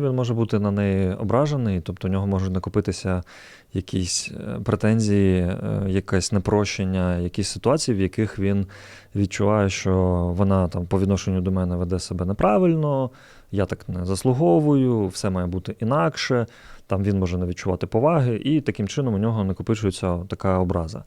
Він може бути на неї ображений, тобто у нього можуть накопитися якісь е, претензії, е, якесь непрощення, якісь ситуації, в яких він відчуває, що вона там по відношенню до мене веде себе неправильно, я так не заслуговую, все має бути інакше. Там він може не відчувати поваги, і таким чином у нього накопичується така образа.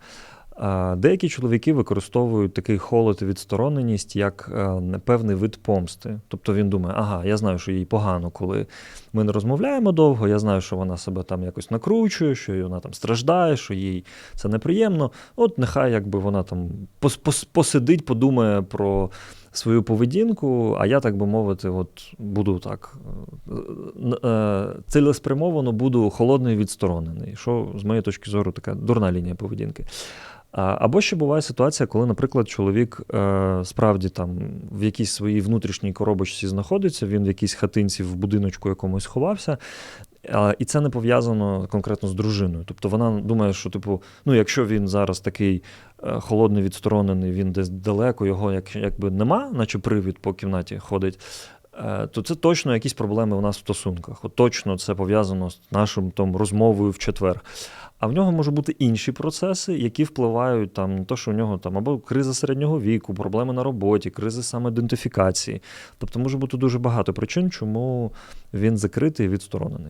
Деякі чоловіки використовують такий холод і відстороненість як е, певний вид помсти. Тобто він думає, ага, я знаю, що їй погано, коли ми не розмовляємо довго, я знаю, що вона себе там якось накручує, що вона там страждає, що їй це неприємно. От нехай якби вона там пос- пос- посидить, подумає про свою поведінку, а я, так би мовити, от буду так е, е, цілеспрямовано буду холодний відсторонений, що з моєї точки зору така дурна лінія поведінки. Або ще буває ситуація, коли, наприклад, чоловік е, справді там в якійсь своїй внутрішній коробочці знаходиться, він в якійсь хатинці в будиночку якомусь ховався, і це не пов'язано конкретно з дружиною. Тобто вона думає, що, типу, ну, якщо він зараз такий е, холодний, відсторонений, він десь далеко, його як, якби нема, наче привід по кімнаті ходить. е, То це точно якісь проблеми у нас в стосунках. От точно це пов'язано з нашим там розмовою в четвер. А в нього можуть бути інші процеси, які впливають там на те, що у нього там або криза середнього віку, проблеми на роботі, кризи самоідентифікації. Тобто може бути дуже багато причин, чому він закритий і відсторонений.